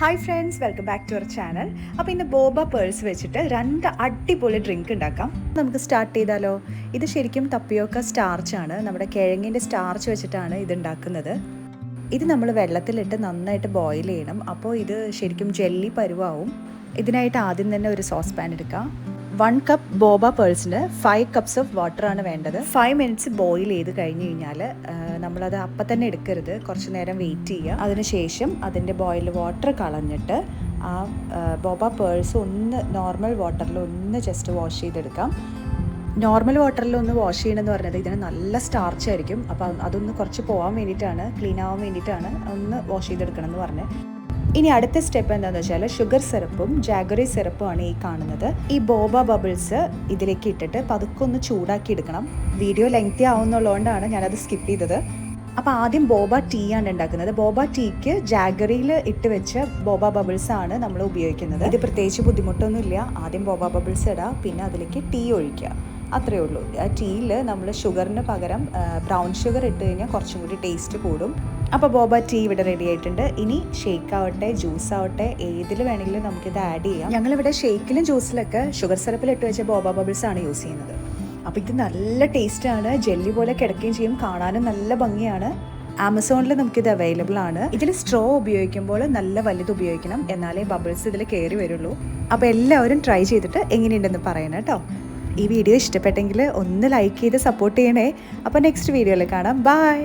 Hi friends welcome back to our channel അപ്പോൾ ഇന്ന് ബോബ purse വെച്ചിട്ട് രണ്ട് അടിപൊളി ഡ്രിങ്ക് ഉണ്ടാക്കാം നമുക്ക് സ്റ്റാർട്ട് ചെയ്താലോ? ഇത് ശരിക്കും തപ്പിയോക്ക സ്റ്റാർച്ച് ആണ്. നമ്മുടെ കിഴങ്ങിന്റെ സ്റ്റാർച്ച് വെച്ചിട്ടാണ് ഇത് ഉണ്ടാക്കുന്നത് ഇത് നമ്മൾ വെള്ളത്തിലിട്ട് നന്നായിട്ട് ബോയിൽ ചെയ്യണം. അപ്പോൾ ഇത് ശരിക്കും ജെല്ലി പരുവാവും. ഇതിനായിട്ട് ആദ്യം തന്നെ ഒരു സോസ് പാൻ എടുക്കാം. വൺ കപ്പ് ബോബ പേഴ്സിന് ഫൈവ് കപ്സ് ഓഫ് വാട്ടർ ആണ് വേണ്ടത്. ഫൈവ് മിനിറ്റ്സ് ബോയിൽ ചെയ്ത് കഴിഞ്ഞ് കഴിഞ്ഞാൽ നമ്മളത് അപ്പം തന്നെ എടുക്കരുത്. കുറച്ച് നേരം വെയിറ്റ് ചെയ്യുക. അതിനുശേഷം അതിന്റെ ബോയിൽ വാട്ടർ കളഞ്ഞിട്ട് ആ ആ, ബോബ പേഴ്സ് ഒന്ന് നോർമൽ വാട്ടറിൽ ഒന്ന് ജസ്റ്റ് വാഷ് ചെയ്തെടുക്കാം. നോർമൽ വാട്ടറിൽ ഒന്ന് വാഷ് ചെയ്യണമെന്ന് പറഞ്ഞത് ഇതിന് നല്ല സ്റ്റാർച്ച് ആയിരിക്കും. അപ്പോൾ അതൊന്ന് കുറച്ച് പോകാൻ വേണ്ടിയിട്ടാണ് ക്ലീൻ ആവാൻ വേണ്ടിയിട്ടാണ് ഒന്ന് വാഷ് ചെയ്തെടുക്കണം എന്ന് പറഞ്ഞത്. ഇനി അടുത്ത സ്റ്റെപ്പ് എന്താണെന്ന് വെച്ചാൽ ഷുഗർ സിറപ്പും ജാഗറി സിറപ്പും ആണ് ഈ കാണുന്നത്. ഈ ബോബ ബബിൾസ് ഇതിലേക്ക് ഇട്ടിട്ട് പതുക്കെ ഒന്ന് ചൂടാക്കി എടുക്കണം. വീഡിയോ ലെങ്തി ആവുന്നുള്ളതുകൊണ്ടാണ് ഞാനത് സ്കിപ്പ് ചെയ്തത്. അപ്പോൾ ആദ്യം ബോബ ടീ ആണ് ഉണ്ടാക്കുന്നത്. ബോബ ടീക്ക് ജാഗറിയിൽ ഇട്ട് വെച്ച ബോബ ബബിൾസ് ആണ് നമ്മൾ ഉപയോഗിക്കുന്നത്. ഇത് പ്രത്യേകിച്ച് ബുദ്ധിമുട്ടൊന്നുമില്ല. ആദ്യം ബോബ ബബിൾസ് ഇടുക പിന്നെ അതിലേക്ക് ടീ ഒഴിക്കുക. അത്രയേ ഉള്ളൂ. ആ ടീയിൽ നമ്മൾ ഷുഗറിന് പകരം ബ്രൗൺ ഷുഗർ ഇട്ട് കഴിഞ്ഞാൽ കുറച്ചും കൂടി ടേസ്റ്റ് കൂടും. അപ്പോൾ ബോബ ടീ ഇവിടെ റെഡി ആയിട്ടുണ്ട്. ഇനി ഷേക്ക് ആവട്ടെ ജ്യൂസ് ആവട്ടെ ഏതിൽ വേണമെങ്കിലും നമുക്കിത് ആഡ് ചെയ്യാം. ഞങ്ങളിവിടെ ഷേക്കിലും ജ്യൂസിലൊക്കെ ഷുഗർ സിറപ്പിൽ ഇട്ട് വെച്ച ബോബ ബബിൾസ് ആണ് യൂസ് ചെയ്യുന്നത്. അപ്പോൾ ഇത് നല്ല ടേസ്റ്റാണ് ജെല്ലി പോലെ കിടക്കുകയും ചെയ്യും. കാണാനും നല്ല ഭംഗിയാണ്. ആമസോണിൽ നമുക്കിത് അവൈലബിൾ ആണ്. ഇതിൽ സ്ട്രോ ഉപയോഗിക്കുമ്പോൾ നല്ല വലുത് ഉപയോഗിക്കണം. എന്നാലേ ബബിൾസ് ഇതിൽ കയറി വരുള്ളൂ. അപ്പോൾ എല്ലാവരും ട്രൈ ചെയ്തിട്ട് എങ്ങനെയുണ്ടെന്ന് പറയണം കേട്ടോ. ഈ വീഡിയോ ഇഷ്ടപ്പെട്ടെങ്കിൽ ഒന്ന് ലൈക്ക് ചെയ്ത് സപ്പോർട്ട് ചെയ്യണേ. അപ്പോൾ നെക്സ്റ്റ് വീഡിയോയിൽ കാണാം. ബൈ